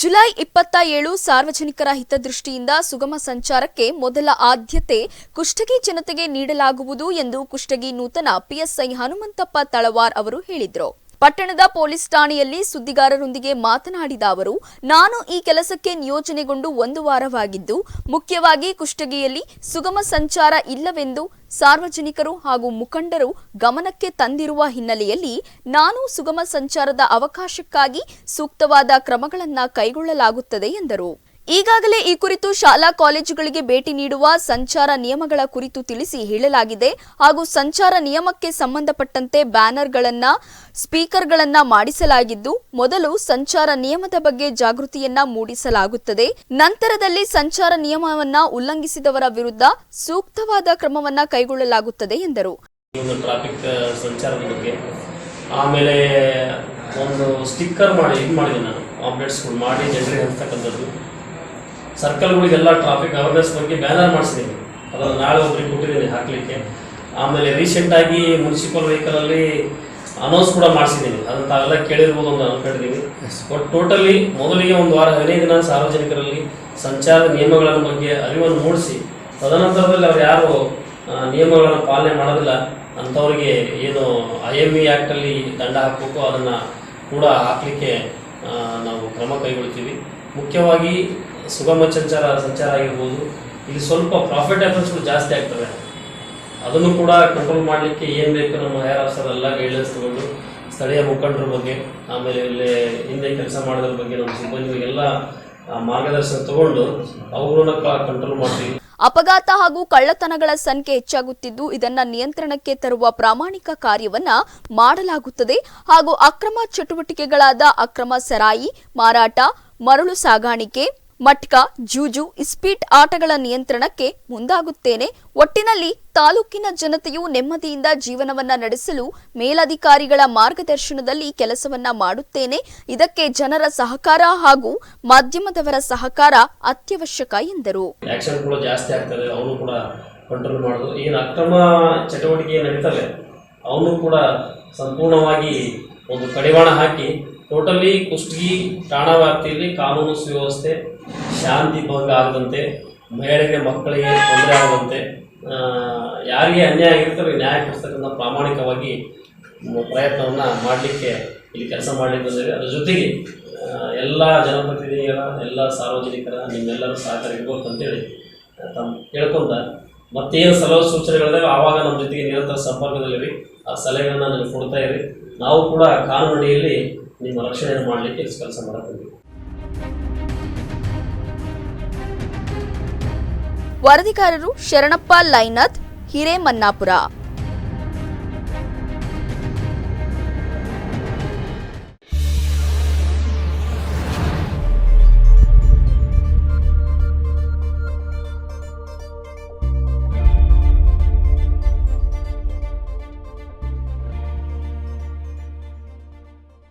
July ಇಪ್ಪತ್ತ ಏಳು ಸಾರ್ವಜನಿಕರ ಹಿತದೃಷ್ಟಿಯಿಂದ ಸುಗಮ ಸಂಚಾರಕ್ಕೆ ಮೊದಲ ಆದ್ಯತೆ ಕುಷ್ಟಗಿ ಜನತೆಗೆ ನೀಡಲಾಗುವುದು ಎಂದು ಕುಷ್ಟಗಿ ನೂತನ ಪಿಎಸ್ಐ ಹನುಮಂತಪ್ಪ ತಳವಾರ್ ಅವರು ಹೇಳಿದರು. ಪಟ್ಟಣದ ಪೊಲೀಸ್ ಠಾಣೆಯಲ್ಲಿ ಸುದ್ದಿಗಾರರೊಂದಿಗೆ ಮಾತನಾಡಿದ ಅವರು, ನಾನು ಈ ಕೆಲಸಕ್ಕೆ ನಿಯೋಜನೆಗೊಂಡು ಒಂದು ವಾರವಾಗಿದ್ದು, ಮುಖ್ಯವಾಗಿ ಕುಷ್ಟಗಿಯಲ್ಲಿ ಸುಗಮ ಸಂಚಾರ ಇಲ್ಲವೆಂದು ಸಾರ್ವಜನಿಕರು ಹಾಗೂ ಮುಖಂಡರು ಗಮನಕ್ಕೆ ತಂದಿರುವ ಹಿನ್ನೆಲೆಯಲ್ಲಿ ನಾನು ಸುಗಮ ಸಂಚಾರದ ಅವಕಾಶಕ್ಕಾಗಿ ಸೂಕ್ತವಾದ ಕ್ರಮಗಳನ್ನು ಕೈಗೊಳ್ಳಲಾಗುತ್ತದೆ ಎಂದರು. ಈಗಾಗಲೇ ಈ ಕುರಿತು ಶಾಲಾ ಕಾಲೇಜುಗಳಿಗೆ ಭೇಟಿ ನೀಡುವ ಸಂಚಾರ ನಿಯಮಗಳ ಕುರಿತು ತಿಳಿಸಿ ಹೇಳಲಾಗಿದೆ ಹಾಗೂ ಸಂಚಾರ ನಿಯಮಕ್ಕೆ ಸಂಬಂಧಪಟ್ಟಂತೆ ಬ್ಯಾನರ್ಗಳನ್ನ, ಸ್ಪೀಕರ್ಗಳನ್ನ ಮಾಡಿಸಲಾಗಿದ್ದು, ಮೊದಲು ಸಂಚಾರ ನಿಯಮದ ಬಗ್ಗೆ ಜಾಗೃತಿಯನ್ನ ಮೂಡಿಸಲಾಗುತ್ತದೆ. ನಂತರದಲ್ಲಿ ಸಂಚಾರ ನಿಯಮವನ್ನ ಉಲ್ಲಂಘಿಸಿದವರ ವಿರುದ್ಧ ಸೂಕ್ತವಾದ ಕ್ರಮವನ್ನ ಕೈಗೊಳ್ಳಲಾಗುತ್ತದೆ ಎಂದರು. ಒಂದು ಸ್ಟಿಕ್ಕರ್ ಮಾಡಿ, ಇದು ಮಾಡಿದೆ ನಾನು. ಆಪ್ಡೇಟ್ಸ್ಗಳು ಮಾಡಿ, ಜನರಿಗೆ ಹಂಚ್ತಕ್ಕಂಥದ್ದು ಸರ್ಕಲ್ಗಳಿಗೆಲ್ಲ ಟ್ರಾಫಿಕ್ ಅವೇರ್ನೆಸ್ ಬಗ್ಗೆ ಬ್ಯಾನರ್ ಮಾಡಿಸಿದ್ದೀವಿ ಅದನ್ನು ನಾಳೆ ಒಬ್ಬರಿಗೆ ಕೊಟ್ಟಿದ್ದೀನಿ ಹಾಕಲಿಕ್ಕೆ. ಆಮೇಲೆ ರೀಸೆಂಟಾಗಿ ಮುನ್ಸಿಪಲ್ ವೆಹಿಕಲಲ್ಲಿ ಅನೌನ್ಸ್ ಕೂಡ ಮಾಡಿಸಿದ್ದೀನಿ ಅದನ್ನು ತಾವೆಲ್ಲ ಕೇಳಿರ್ಬೋದು ಅಂತ ಅನ್ಕೊಂಡಿದ್ದೀನಿ ಬಟ್ ಟೋಟಲಿ ಮೊದಲಿಗೆ ಒಂದು ವಾರ ಹದಿನೈದು ದಿನ ಸಾರ್ವಜನಿಕರಲ್ಲಿ ಸಂಚಾರ ನಿಯಮಗಳ ಬಗ್ಗೆ ಅರಿವನ್ನು ಮೂಡಿಸಿ ತದನಂತರದಲ್ಲಿ ಅವ್ರು ಯಾರು ನಿಯಮಗಳನ್ನು ಪಾಲನೆ ಮಾಡೋದಿಲ್ಲ ಅಂಥವ್ರಿಗೆ ಏನು ಐ ಎಂ ಇ ಆ್ಯಕ್ಟಲ್ಲಿ ದಂಡ ಹಾಕಬೇಕು ಅದನ್ನು ಕೂಡ ಹಾಕಲಿಕ್ಕೆ ನಾವು ಕ್ರಮ ಕೈಗೊಳ್ತೀವಿ. ಮುಖ್ಯವಾಗಿ ಸುಗಮ ಸಂಚಾರ ಸಂಚಾರ ಆಗಿರ್ಬೋದು ಇಲ್ಲಿ ಸ್ವಲ್ಪ ಪ್ರಾಫಿಟ್ ಎಫರ್ಟ್ಸ್ಗಳು ಜಾಸ್ತಿ ಆಗ್ತವೆ. ಅದನ್ನು ಕೂಡ ಕಂಟ್ರೋಲ್ ಮಾಡಲಿಕ್ಕೆ ಏನು ಬೇಕು ನಮ್ಮ ಹೈಯರ್ ಆಫೀಸರ್ ಎಲ್ಲ ಗೈಡ್ಲೈನ್ಸ್ ತಗೊಂಡು ಸ್ಥಳೀಯ ಮುಖಂಡರ ಬಗ್ಗೆ, ಆಮೇಲೆ ಇಲ್ಲಿ ಹಿಂದೆ ಕೆಲಸ ಮಾಡೋದ್ರ ಬಗ್ಗೆ ನಮ್ಮ ಸಿಬ್ಬಂದಿಗಳಿಗೆಲ್ಲ ಮಾರ್ಗದರ್ಶನ ತಗೊಂಡು ಅವುಗಳನ್ನ ಕಂಟ್ರೋಲ್ ಮಾಡ್ತೀವಿ. ಅಪಘಾತ ಹಾಗೂ ಕಳ್ಳತನಗಳ ಸಂಖ್ಯೆ ಹೆಚ್ಚಾಗುತ್ತಿದ್ದು, ಇದನ್ನ ನಿಯಂತ್ರಣಕ್ಕೆ ತರುವ ಪ್ರಾಮಾಣಿಕ ಕಾರ್ಯವನ್ನ ಮಾಡಲಾಗುತ್ತದೆ. ಹಾಗೂ ಅಕ್ರಮ ಚಟುವಟಿಕೆಗಳಾದ ಅಕ್ರಮ ಸರಾಯಿ, ಮಾರಾಟ, ಮರಳು ಸಾಗಾಣಿಕೆ ಮಟ್ಕ, ಜೂಜು, ಇಸ್ಪೀಟ್ ಆಟಗಳ ನಿಯಂತ್ರಣಕ್ಕೆ ಮುಂದಾಗುತ್ತೇನೆ. ಒಟ್ಟಿನಲ್ಲಿ ತಾಲೂಕಿನ ಜನತೆಯು ನೆಮ್ಮದಿಯಿಂದ ಜೀವನವನ್ನ ನಡೆಸಲು ಮೇಲಧಿಕಾರಿಗಳ ಮಾರ್ಗದರ್ಶನದಲ್ಲಿ ಕೆಲಸವನ್ನ ಮಾಡುತ್ತೇನೆ. ಇದಕ್ಕೆ ಜನರ ಸಹಕಾರ ಹಾಗೂ ಮಾಧ್ಯಮದವರ ಸಹಕಾರ ಅತ್ಯವಶ್ಯಕ ಎಂದರು. ಅಕ್ರಮ ಚಟುವಟಿಕೆ ಅವನು ಕೂಡ ಸಂಪೂರ್ಣವಾಗಿ ಒಂದು ಕಡಿವಾಣ ಹಾಕಿ ಟೋಟಲಿ ಕುಷ್ಟಗಿ ಠಾಣಾ ವ್ಯಾಪ್ತಿಯಲ್ಲಿ ಕಾನೂನು ಸುವ್ಯವಸ್ಥೆ, ಶಾಂತಿ ಭಂಗ ಆಗದಂತೆ ಮಹಿಳೆಗೆ ಮಕ್ಕಳಿಗೆ ತೊಂದರೆ ಆಗದಂತೆ ಯಾರಿಗೆ ಅನ್ಯಾಯ ಆಗಿರ್ತಾರೆ ನ್ಯಾಯ ಕೊಡಿಸ್ತಕ್ಕಂಥ ಪ್ರಾಮಾಣಿಕವಾಗಿ ಪ್ರಯತ್ನವನ್ನು ಮಾಡಲಿಕ್ಕೆ ಇಲ್ಲಿ ಕೆಲಸ ಮಾಡಲಿಕ್ಕೆ ಬಂದಿದೆ. ಅದರ ಜೊತೆಗೆ ಎಲ್ಲ ಜನಪ್ರತಿನಿಧಿಗಳ, ಎಲ್ಲ ಸಾರ್ವಜನಿಕರ, ನಿಮ್ಮೆಲ್ಲರ ಸಹಕಾರ ಇರ್ಬೇಕು ಅಂತೇಳಿ ತಮ್ಮ ಕೇಳ್ಕೊಂತ ಮತ್ತೇನು ಸಲಹೆ ಸೂಚನೆಗಳಿದಾವೆ ಆವಾಗ ನಮ್ಮ ಜೊತೆಗೆ ನಿರಂತರ ಸಂಪರ್ಕದಲ್ಲಿರಿ. ಆ ಸಲಹೆಗಳನ್ನ ನನಗೆ ಕೊಡ್ತಾ ಇರಿ. ನಾವು ಕೂಡ ಕಾನೂನಿನಲ್ಲಿ ನಿಮ್ಮ ರಕ್ಷಣೆಯನ್ನು ಮಾಡಲಿಕ್ಕೆ ಕೆಲಸ ಮಾಡಬೇಕು ವರದಿಗಾರರು ಶರಣಪ್ಪ ಲೈನತ್ ಹಿರೇಮನ್ನಾಪುರ.